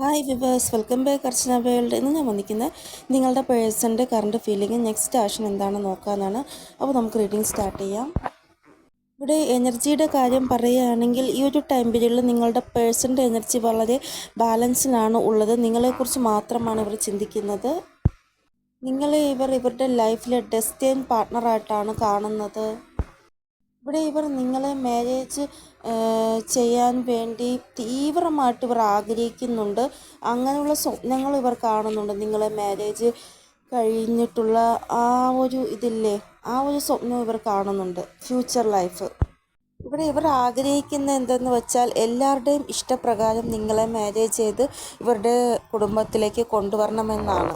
Hi viewers welcome back Archana world ഇന്ന് ഞാൻ വന്നിരിക്കുന്നത് നിങ്ങളുടെ പേഴ്സന്റെ കറണ്ട് ഫീലിംഗ് നെക്സ്റ്റ് ആക്ഷൻ എന്താണെന്ന് നോക്കാമെന്നാണ് അപ്പോൾ നമുക്ക് റീഡിങ് സ്റ്റാർട്ട് ചെയ്യാം. ഇവിടെ എനർജിയുടെ കാര്യം പറയുകയാണെങ്കിൽ ഈ ഒരു ടൈം പീരീഡിൽ നിങ്ങളുടെ പേഴ്സന്റെ എനർജി വളരെ ബാലൻസിലാണ് ഉള്ളത്. നിങ്ങളെക്കുറിച്ച് മാത്രമാണ് ഇവർ ചിന്തിക്കുന്നത്. നിങ്ങളെ ഇവർ ഇവരുടെ ലൈഫിലെ ഡെസ്റ്റൈൻ പാർട്ട്ണറായിട്ടാണ് കാണുന്നത്. ഇവിടെ ഇവർ നിങ്ങളെ മാരേജ് ചെയ്യാൻ വേണ്ടി തീവ്രമായിട്ട് ഇവർ ആഗ്രഹിക്കുന്നുണ്ട്. അങ്ങനെയുള്ള സ്വപ്നങ്ങൾ ഇവർ കാണുന്നുണ്ട്. നിങ്ങളെ മാരേജ് കഴിഞ്ഞിട്ടുള്ള ആ ഒരു ഇതില്ലേ ആ ഒരു സ്വപ്നം ഇവർ കാണുന്നുണ്ട്. ഫ്യൂച്ചർ ലൈഫ് ഇവിടെ ഇവർ ആഗ്രഹിക്കുന്ന എന്തെന്ന് വെച്ചാൽ എല്ലാവരുടെയും ഇഷ്ടപ്രകാരം നിങ്ങളെ മാരേജ് ചെയ്ത് ഇവരുടെ കുടുംബത്തിലേക്ക് കൊണ്ടുവരണമെന്നാണ്.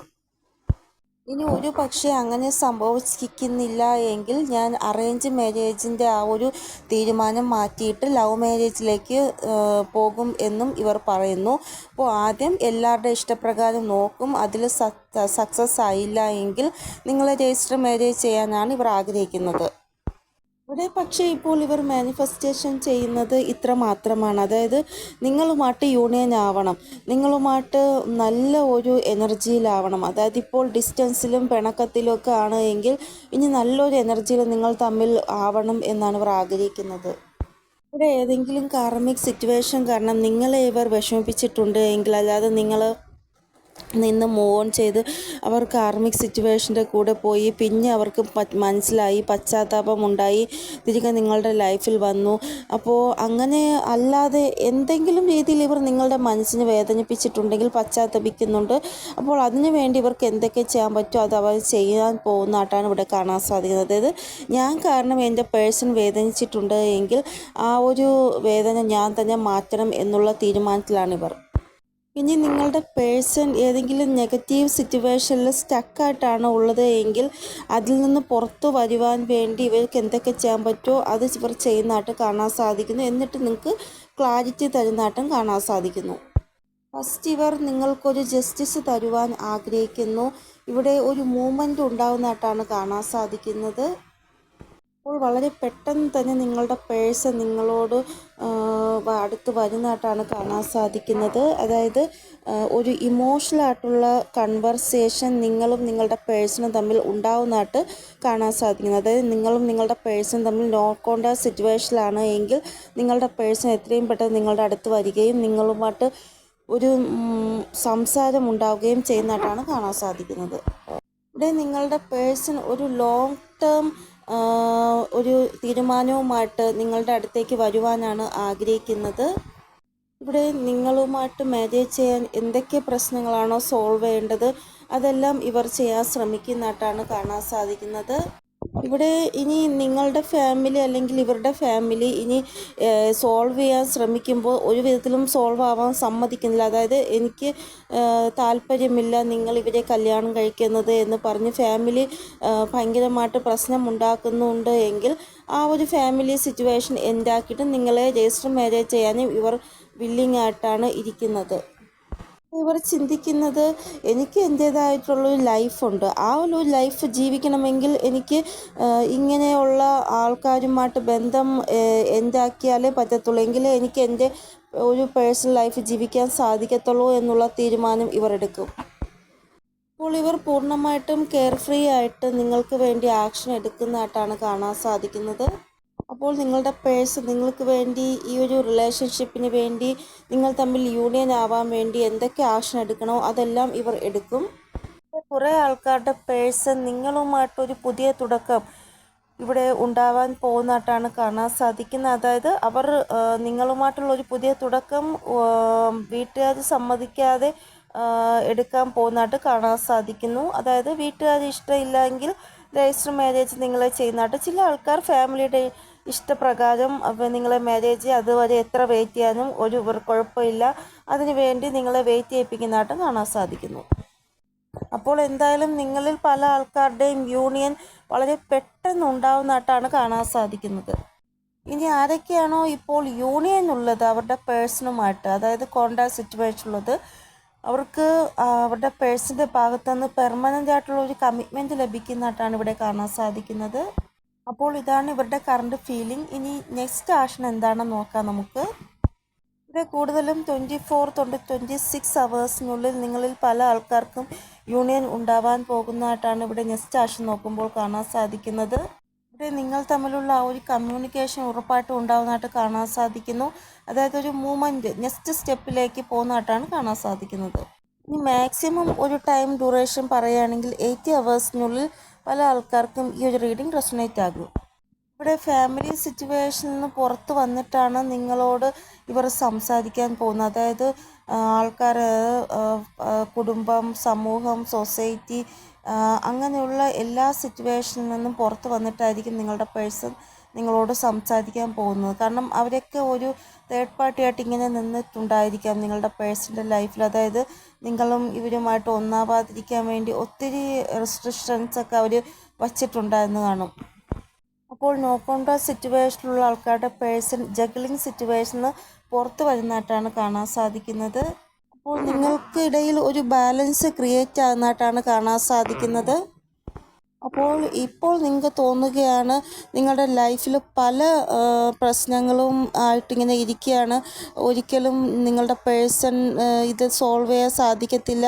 ഇനി ഒരു പക്ഷേ അങ്ങനെ സംഭവിക്കുന്നില്ല എങ്കിൽ ഞാൻ അറേഞ്ച് മാരേജിന്റെ ആ ഒരു തീരുമാനം മാറ്റിയിട്ട് ലവ് മാരേജിലേക്ക് പോകും എന്നും ഇവർ പറയുന്നു. അപ്പോൾ ആദ്യം എല്ലാവരുടെ ഇഷ്ടപ്രകാരം നോക്കും അതിൽ സക്സസ് ആയില്ല എങ്കിൽ നിങ്ങളെ രജിസ്റ്റർ മാരേജ് ചെയ്യാനാണ് ഇവർ ആഗ്രഹിക്കുന്നത്. ഇവിടെ പക്ഷേ ഇപ്പോൾ ഇവർ മാനിഫെസ്റ്റേഷൻ ചെയ്യുന്നത് ഇത്ര മാത്രമാണ്. അതായത് നിങ്ങളുമായിട്ട് യൂണിയൻ ആവണം. നിങ്ങളുമായിട്ട് നല്ല ഒരു എനർജിയിലാവണം അതായത് ഇപ്പോൾ ഡിസ്റ്റൻസിലും പിണക്കത്തിലും ഒക്കെ ആണ് എങ്കിൽ ഇനി നല്ലൊരു എനർജിയിൽ നിങ്ങൾ തമ്മിൽ ആവണം എന്നാണ് ഇവർ ആഗ്രഹിക്കുന്നത്. ഇവിടെ ഏതെങ്കിലും കാർമിക് സിറ്റുവേഷൻ കാരണം നിങ്ങളെ ഇവർ വിഷമിപ്പിച്ചിട്ടുണ്ട് എങ്കിൽ അല്ലാതെ നിങ്ങൾ നിന്ന് മൂവ് ഓൺ ചെയ്ത് അവർ കാർമിക് സിറ്റുവേഷന്റെ കൂടെ പോയി. പിന്നെ അവർക്ക് മനസ്സിലായി പശ്ചാത്താപം ഉണ്ടായി. തിരികെ നിങ്ങളുടെ ലൈഫിൽ വന്നു. അപ്പോൾ അങ്ങനെ അല്ലാതെ എന്തെങ്കിലും രീതിയിൽ ഇവർ നിങ്ങളുടെ മനസ്സിന് വേദനിപ്പിച്ചിട്ടുണ്ടെങ്കിൽ പശ്ചാത്തപിക്കുന്നുണ്ട്. അപ്പോൾ അതിനു വേണ്ടി ഇവർക്ക് എന്തൊക്കെ ചെയ്യാൻ പറ്റുമോ അത് അവർ ചെയ്യാൻ പോകുന്നതായിട്ടാണ് ഇവിടെ കാണാൻ സാധിക്കുന്നത്. അതായത് ഞാൻ കാരണം എന്റെ പേഴ്സൺ വേദനിച്ചിട്ടുണ്ട് എങ്കിൽ ആ ഒരു വേദന ഞാൻ തന്നെ മാറ്റണം എന്നുള്ള തീരുമാനത്തിലാണ് ഇവർ. ഇനി നിങ്ങളുടെ പേഴ്സൺ ഏതെങ്കിലും നെഗറ്റീവ് സിറ്റുവേഷനിൽ സ്റ്റക്കായിട്ടാണ് ഉള്ളത് എങ്കിൽ അതിൽ നിന്ന് പുറത്തു വരുവാൻ വേണ്ടി ഇവർക്ക് എന്തൊക്കെ ചെയ്യാൻ പറ്റുമോ അത് ഇവർ ചെയ്യുന്നതായിട്ട് കാണാൻ സാധിക്കുന്നു. എന്നിട്ട് നിങ്ങൾക്ക് ക്ലാരിറ്റി തരുന്നതായിട്ടും കാണാൻ സാധിക്കുന്നു. ഫസ്റ്റ് ഇവർ നിങ്ങൾക്കൊരു ജസ്റ്റിസ് തരുവാൻ ആഗ്രഹിക്കുന്നു. ഇവിടെ ഒരു മൂവ്മെന്റ് ഉണ്ടാകുന്നതായിട്ടാണ് കാണാൻ സാധിക്കുന്നത്. അപ്പോൾ വളരെ പെട്ടെന്ന് തന്നെ നിങ്ങളുടെ പേഴ്സ് നിങ്ങളോട് അടുത്ത് വരുന്നതായിട്ടാണ് കാണാൻ സാധിക്കുന്നത്. അതായത് ഒരു ഇമോഷണൽ ആയിട്ടുള്ള കൺവെർസേഷൻ നിങ്ങളും നിങ്ങളുടെ പേഴ്സണും തമ്മിൽ ഉണ്ടാവുന്നതായിട്ട് കാണാൻ സാധിക്കുന്നത് അതായത് നിങ്ങളും നിങ്ങളുടെ പേഴ്സണും തമ്മിൽ നോ കോണ്ടാക്ട് സിറ്റുവേഷനിലാണ് എങ്കിൽ നിങ്ങളുടെ പേഴ്സൺ എത്രയും പെട്ടെന്ന് നിങ്ങളുടെ അടുത്ത് വരികയും നിങ്ങളുമായിട്ട് ഒരു സംസാരം ഉണ്ടാവുകയും ചെയ്യുന്നതായിട്ടാണ് കാണാൻ സാധിക്കുന്നത്. ഇവിടെ നിങ്ങളുടെ പേഴ്സൺ ഒരു ലോങ് ടേം ഒരു തീരുമാനവുമായിട്ട് നിങ്ങളുടെ അടുത്തേക്ക് വരുവാനാണ് ആഗ്രഹിക്കുന്നത്. ഇവിടെ നിങ്ങളുമായിട്ട് മാരേജ് ചെയ്യാൻ എന്തൊക്കെ പ്രശ്നങ്ങളാണോ സോൾവ് ചെയ്യേണ്ടത് അതെല്ലാം ഇവർ ചെയ്യാൻ ശ്രമിക്കുന്നതായിട്ടാണ് കാണാൻ സാധിക്കുന്നത്. ഇവിടെ ഇനി നിങ്ങളുടെ ഫാമിലി അല്ലെങ്കിൽ ഇവരുടെ ഫാമിലി ഇനി സോൾവ് ചെയ്യാൻ ശ്രമിക്കുമ്പോൾ ഒരു വിധത്തിലും സോൾവ് ആവാൻ സമ്മതിക്കുന്നില്ല. അതായത് എനിക്ക് താല്പര്യമില്ല നിങ്ങൾ ഇവരെ കല്യാണം കഴിക്കുന്നത് എന്ന് പറഞ്ഞ് ഫാമിലി ഭയങ്കരമായിട്ട് പ്രശ്നം ഉണ്ടാക്കുന്നുണ്ട് എങ്കിൽ ആ ഒരു ഫാമിലി സിറ്റുവേഷൻ എന്താക്കിയിട്ട് നിങ്ങളെ രജിസ്റ്റർ മാരേജ് ചെയ്യാനും ഇവർ വില്ലിംഗ് ആയിട്ടാണ് ഇരിക്കുന്നത്. ഇവർ ചിന്തിക്കുന്നത് എനിക്ക് എന്റേതായിട്ടുള്ളൊരു ലൈഫുണ്ട് ആ ഒരു ലൈഫ് ജീവിക്കണമെങ്കിൽ എനിക്ക് ഇങ്ങനെയുള്ള ആൾക്കാരുമായിട്ട് ബന്ധം എന്താക്കിയാലേ പറ്റത്തുള്ളൂ. എങ്കിലേ എനിക്ക് എന്റെ ഒരു പേഴ്സണൽ ലൈഫ് ജീവിക്കാൻ സാധിക്കത്തുള്ളൂ എന്നുള്ള തീരുമാനം ഇവർ എടുക്കും. അപ്പോൾ ഇവർ പൂർണമായിട്ടും കെയർ ഫ്രീ ആയിട്ട് നിങ്ങൾക്ക് വേണ്ടി ആക്ഷൻ എടുക്കുന്നതായിട്ടാണ് കാണാൻ സാധിക്കുന്നത്. അപ്പോൾ നിങ്ങളുടെ പേഴ്സ് നിങ്ങൾക്ക് വേണ്ടി ഈ ഒരു റിലേഷൻഷിപ്പിന് വേണ്ടി നിങ്ങൾ തമ്മിൽ യൂണിയൻ ആവാൻ വേണ്ടി എന്തൊക്കെ ആക്ഷൻ എടുക്കണോ അതെല്ലാം ഇവർ എടുക്കും. കുറേ ആൾക്കാരുടെ പേഴ്സ് നിങ്ങളുമായിട്ടൊരു പുതിയ തുടക്കം ഇവിടെ ഉണ്ടാവാൻ പോകുന്നതായിട്ടാണ് കാണാൻ സാധിക്കുന്നത്. അതായത് അവർ നിങ്ങളുമായിട്ടുള്ള ഒരു പുതിയ തുടക്കം വീട്ടുകാർ സമ്മതിക്കാതെ എടുക്കാൻ പോകുന്നതായിട്ട് കാണാൻ സാധിക്കുന്നു. അതായത് വീട്ടുകാർ ഇഷ്ടമില്ല എങ്കിൽ രജിസ്റ്റർ മാരേജ് നിങ്ങളെ ചെയ്യുന്നതായിട്ട് ചില ആൾക്കാർ ഫാമിലിയുടെ ഇഷ്ടപ്രകാരം നിങ്ങളെ മാരേജ് അതുവരെ എത്ര വെയിറ്റ് ചെയ്യാനും ഒരു കുഴപ്പമില്ല. അതിന് വേണ്ടി നിങ്ങളെ വെയിറ്റ് ചെയ്യിപ്പിക്കുന്നതായിട്ട് കാണാൻ സാധിക്കുന്നു. അപ്പോൾ എന്തായാലും നിങ്ങളിൽ പല ആൾക്കാരുടെയും യൂണിയൻ വളരെ പെട്ടെന്ന് ഉണ്ടാവുന്നതായിട്ടാണ് കാണാൻ സാധിക്കുന്നത്. ഇനി ആരൊക്കെയാണോ ഇപ്പോൾ യൂണിയൻ ഉള്ളത് അവരുടെ പേഴ്സണുമായിട്ട് അതായത് കോണ്ടാക്ട് സിറ്റുവേഷൻ ഉള്ളത്. അവർക്ക് അവരുടെ പേഴ്സിന്റെ ഭാഗത്തുനിന്ന് പെർമനന്റ് ആയിട്ടുള്ള ഒരു കമ്മിറ്റ്മെന്റ് ലഭിക്കുന്നതായിട്ടാണ് ഇവിടെ കാണാൻ സാധിക്കുന്നത്. അപ്പോൾ ഇതാണ് ഇവരുടെ കറണ്ട് ഫീലിംഗ് ഇനി നെക്സ്റ്റ് ആഷൻ എന്താണെന്ന് നോക്കാം നമുക്ക്. ഇവിടെ കൂടുതലും ട്വന്റി ഫോർ തൊട്ട് ട്വന്റി സിക്സ് അവേഴ്സിനുള്ളിൽ നിങ്ങളിൽ പല ആൾക്കാർക്കും യൂണിയൻ ഉണ്ടാവാൻ പോകുന്നതായിട്ടാണ് ഇവിടെ നെക്സ്റ്റ് ആഷൻ നോക്കുമ്പോൾ കാണാൻ സാധിക്കുന്നത്. ഇവിടെ നിങ്ങൾ തമ്മിലുള്ള ആ ഒരു കമ്മ്യൂണിക്കേഷൻ ഉറപ്പായിട്ടും ഉണ്ടാവുന്നതായിട്ട് കാണാൻ സാധിക്കുന്നു. അതായത് ഒരു മൂവ്മെന്റ് നെക്സ്റ്റ് സ്റ്റെപ്പിലേക്ക് പോകുന്നതായിട്ടാണ് കാണാൻ സാധിക്കുന്നത്. ഇനി മാക്സിമം ഒരു ടൈം ഡ്യൂറേഷൻ പറയുകയാണെങ്കിൽ എയ്റ്റി അവേഴ്സിനുള്ളിൽ പല ആൾക്കാർക്കും ഈ ഒരു റീഡിംഗ് റെസണേറ്റ് ആകും. ഇവിടെ ഫാമിലി സിറ്റുവേഷനിൽ നിന്ന് പുറത്ത് വന്നിട്ടാണ് നിങ്ങളോട് ഇവർ സംസാരിക്കാൻ പോകുന്നത്. അതായത് ആൾക്കാർ കുടുംബം സമൂഹം സൊസൈറ്റി അങ്ങനെയുള്ള എല്ലാ സിറ്റുവേഷനിൽ നിന്നും പുറത്ത് വന്നിട്ടായിരിക്കും നിങ്ങളുടെ പേഴ്സൺ നിങ്ങളോട് സംസാരിക്കാൻ പോകുന്നത്. കാരണം അവരൊക്കെ ഒരു തേർഡ് പാർട്ടിയായിട്ട് ഇങ്ങനെ നിന്നിട്ടുണ്ടായിരിക്കാം നിങ്ങളുടെ പേഴ്സണൽ ലൈഫിൽ അതായത് നിങ്ങളും ഇവരുമായിട്ട് ഒന്നാവാതിരിക്കാൻ വേണ്ടി ഒത്തിരി റെസ്ട്രിക്ഷൻസ് ഒക്കെ അവർ വച്ചിട്ടുണ്ടായിരുന്നു കാണും അപ്പോൾ നോ നോക്കേണ്ട സിറ്റുവേഷനിലുള്ള ആൾക്കാരുടെ പേഴ്സൺ ജഗ്ലിംഗ് സിറ്റുവേഷന് പുറത്ത് വരുന്നതായിട്ടാണ് കാണാൻ സാധിക്കുന്നത്. അപ്പോൾ നിങ്ങൾക്കിടയിൽ ഒരു ബാലൻസ് ക്രിയേറ്റ് ആകുന്നതായിട്ടാണ് കാണാൻ സാധിക്കുന്നത്. അപ്പോൾ ഇപ്പോൾ നിങ്ങൾക്ക് തോന്നുകയാണ് നിങ്ങളുടെ ലൈഫിൽ പല പ്രശ്നങ്ങളും ആയിട്ടിങ്ങനെ ഇരിക്കുകയാണ്. ഒരിക്കലും നിങ്ങളുടെ പേഴ്സൺ ഇത് സോൾവ് ചെയ്യാൻ സാധിക്കത്തില്ല.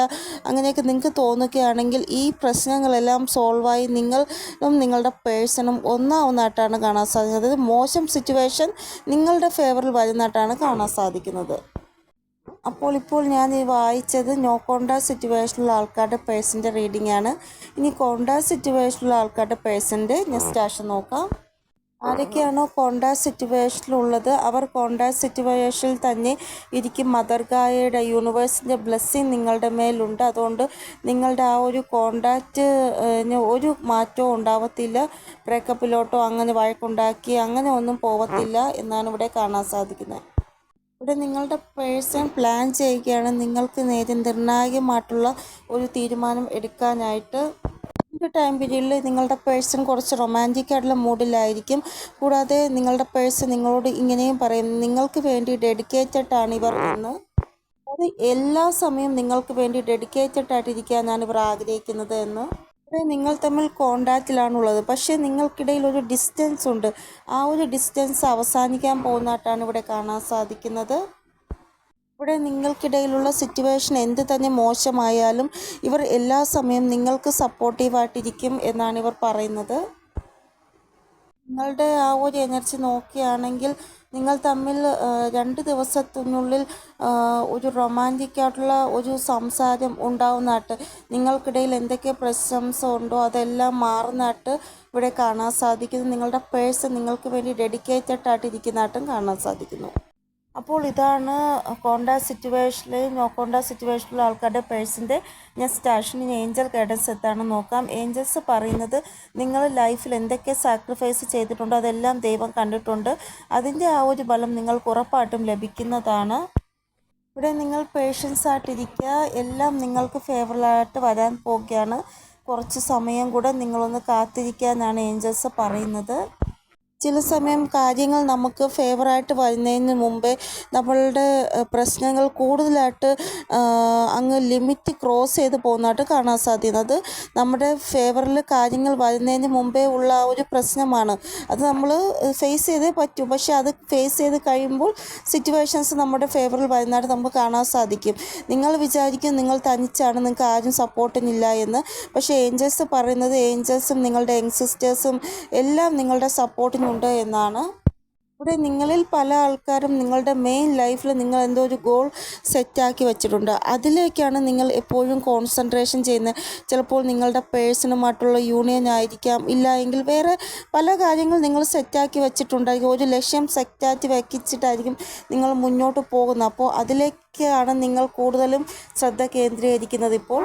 അങ്ങനെയൊക്കെ നിങ്ങൾക്ക് തോന്നുകയാണെങ്കിൽ ഈ പ്രശ്നങ്ങളെല്ലാം സോൾവായി നിങ്ങളും നിങ്ങളുടെ പേഴ്സണും ഒന്നാവുന്നതായിട്ടാണ് കാണാൻ സാധിക്കുന്നത്. അതായത് മോശം സിറ്റുവേഷൻ നിങ്ങളുടെ ഫേവറിൽ വരുന്നതായിട്ടാണ് കാണാൻ സാധിക്കുന്നത്. അപ്പോൾ ഇപ്പോൾ ഞാൻ ഈ വായിച്ചത് നോ കോണ്ടാക്ട് സിറ്റുവേഷനിലുള്ള ആൾക്കാരുടെ പേഴ്സന്റെ റീഡിംഗ് ആണ്. ഇനി കോണ്ടാക്ട് സിറ്റുവേഷനിലുള്ള ആൾക്കാരുടെ പേഴ്സന്റെ നെക്സ്റ്റ് സ്റ്റാഷൻ നോക്കാം. ആരൊക്കെയാണോ കോണ്ടാക്ട് സിറ്റുവേഷനിലുള്ളത് അവർ കോണ്ടാക്ട് സിറ്റുവേഷനിൽ തന്നെ ഇരിക്കും. മദർ ഗായയുടെ യൂണിവേഴ്സിന്റെ ബ്ലെസ്സിങ് നിങ്ങളുടെ മേലുണ്ട്. അതുകൊണ്ട് നിങ്ങളുടെ ആ ഒരു കോണ്ടാക്റ്റ് ഒരു മാറ്റവും ഉണ്ടാവത്തില്ല. ബ്രേക്കപ്പിലോട്ടോ അങ്ങനെ വഴക്കുണ്ടാക്കി അങ്ങനെ ഒന്നും പോവത്തില്ല എന്നാണ് ഇവിടെ കാണാൻ സാധിക്കുന്നത്. ഇവിടെ നിങ്ങളുടെ പേഴ്സൺ പ്ലാൻ ചെയ്യുകയാണ്. നിങ്ങൾക്ക് നേരെ നിർണായകമായിട്ടുള്ള ഒരു തീരുമാനം എടുക്കാനായിട്ട് ടൈം പീരീഡിൽ നിങ്ങളുടെ പേഴ്സൺ കുറച്ച് റൊമാന്റിക് ആയിട്ടുള്ള മൂഡിലായിരിക്കും കൂടാതെ നിങ്ങളുടെ പേഴ്സൺ നിങ്ങളോട് ഇങ്ങനെയും പറയും നിങ്ങൾക്ക് വേണ്ടി ഡെഡിക്കേറ്റഡ് ഇവർ എന്ന്. അത് എല്ലാ സമയവും നിങ്ങൾക്ക് വേണ്ടി ഡെഡിക്കേറ്റഡ് ആയിട്ടിരിക്കാനാണ് ഇവർ ആഗ്രഹിക്കുന്നത് എന്ന്. നിങ്ങൾ തമ്മിൽ കോണ്ടാക്റ്റിലാണുള്ളത് പക്ഷേ നിങ്ങൾക്കിടയിൽ ഒരു ഡിസ്റ്റൻസ് ഉണ്ട്. ആ ഒരു ഡിസ്റ്റൻസ് അവസാനിക്കാൻ പോകുന്നതായിട്ടാണ് ഇവിടെ കാണാൻ സാധിക്കുന്നത്. ഇവിടെ നിങ്ങൾക്കിടയിലുള്ള സിറ്റുവേഷൻ എന്ത് തന്നെ മോശമായാലും ഇവർ എല്ലാ സമയം നിങ്ങൾക്ക് സപ്പോർട്ടീവായിട്ടിരിക്കും എന്നാണ് ഇവർ പറയുന്നത്. നിങ്ങളുടെ ആ ഒരു എനർജി നോക്കുകയാണെങ്കിൽ നിങ്ങൾ തമ്മിൽ രണ്ട് ദിവസത്തിനുള്ളിൽ ഒരു റൊമാന്റിക് ആയിട്ടുള്ള ഒരു സംസാരം ഉണ്ടാവുന്നതായിട്ട് നിങ്ങൾക്കിടയിൽ എന്തൊക്കെ പ്രശംസ ഉണ്ടോ അതെല്ലാം മാറുന്നതായിട്ട് ഇവിടെ കാണാൻ സാധിക്കുന്നു. നിങ്ങളുടെ പേഴ്സൺ നിങ്ങൾക്ക് വേണ്ടി ഡെഡിക്കേറ്റഡ് ആയിട്ട് ഇരിക്കുന്നതായിട്ടും കാണാൻ സാധിക്കുന്നു. അപ്പോൾ ഇതാണ് കോണ്ടാക്ട് സിറ്റുവേഷനിൽ നോ കോണ്ടാക്ട് സിറ്റുവേഷനിലുള്ള ആൾക്കാരുടെ പേഴ്സിന്റെ ഞാൻ സ്റ്റാഷനിൽ ഏഞ്ചൽ ഗൈഡൻസ് എത്താണ് നോക്കാം. ഏഞ്ചൽസ് പറയുന്നത് നിങ്ങൾ ലൈഫിൽ എന്തൊക്കെ സാക്രിഫൈസ് ചെയ്തിട്ടുണ്ടോ അതെല്ലാം ദൈവം കണ്ടിട്ടുണ്ട്. അതിന്റെ ആ ഒരു ബലം നിങ്ങൾക്ക് ഉറപ്പായിട്ടും ലഭിക്കുന്നതാണ്. ഇവിടെ നിങ്ങൾ പേഷ്യൻസ് ആയിട്ടിരിക്കുക. എല്ലാം നിങ്ങൾക്ക് ഫേവറായിട്ട് വരാൻ പോവുകയാണ്. കുറച്ച് സമയം കൂടെ നിങ്ങളൊന്ന് കാത്തിരിക്കാനാണ് ഏഞ്ചൽസ് പറയുന്നത്. ചില സമയം കാര്യങ്ങൾ നമുക്ക് ഫേവറായിട്ട് വരുന്നതിന് മുമ്പേ നമ്മളുടെ പ്രശ്നങ്ങൾ കൂടുതലായിട്ട് അങ്ങ് ലിമിറ്റ് ക്രോസ് ചെയ്ത് പോകുന്നതായിട്ട് കാണാൻ സാധിക്കുന്നത് നമ്മുടെ ഫേവറിൽ കാര്യങ്ങൾ വരുന്നതിന് മുമ്പേ ഉള്ള ഒരു പ്രശ്നമാണ്. അത് നമ്മൾ ഫേസ് ചെയ്തേ പറ്റൂ. പക്ഷെ അത് ഫേസ് ചെയ്ത് കഴിയുമ്പോൾ സിറ്റുവേഷൻസ് നമ്മുടെ ഫേവറിൽ വരുന്നതായിട്ട് നമുക്ക് കാണാൻ സാധിക്കും. നിങ്ങൾ വിചാരിക്കും നിങ്ങൾ തനിച്ചാണ് നിങ്ങൾക്ക് ആരും സപ്പോർട്ടിനില്ല എന്ന്. പക്ഷേ ഏഞ്ചൽസ് പറയുന്നത് ഏഞ്ചൽസും നിങ്ങളുടെ യങ്സിസ്റ്റേഴ്സും എല്ലാം നിങ്ങളുടെ സപ്പോർട്ടിന് ഉണ്ട് എന്നാണ്. ഇവിടെ നിങ്ങളിൽ പല ആൾക്കാരും നിങ്ങളുടെ മെയിൻ ലൈഫിൽ നിങ്ങൾ എന്തോ ഒരു ഗോൾ സെറ്റാക്കി വെച്ചിട്ടുണ്ട്. അതിലേക്കാണ് നിങ്ങൾ എപ്പോഴും കോൺസെൻട്രേഷൻ ചെയ്യുന്നത്. ചിലപ്പോൾ നിങ്ങളുടെ പേഴ്സണുമായിട്ടുള്ള യൂണിയൻ ആയിരിക്കാം. ഇല്ല എങ്കിൽ വേറെ പല കാര്യങ്ങൾ നിങ്ങൾ സെറ്റാക്കി വെച്ചിട്ടുണ്ടായിരിക്കും. ഒരു ലക്ഷ്യം സെറ്റാക്കി വെച്ചിട്ടായിരിക്കും നിങ്ങൾ മുന്നോട്ട് പോകുന്നത്. അപ്പോൾ അതിലേക്കാണ് നിങ്ങൾ കൂടുതലും ശ്രദ്ധ കേന്ദ്രീകരിക്കുന്നത് ഇപ്പോൾ.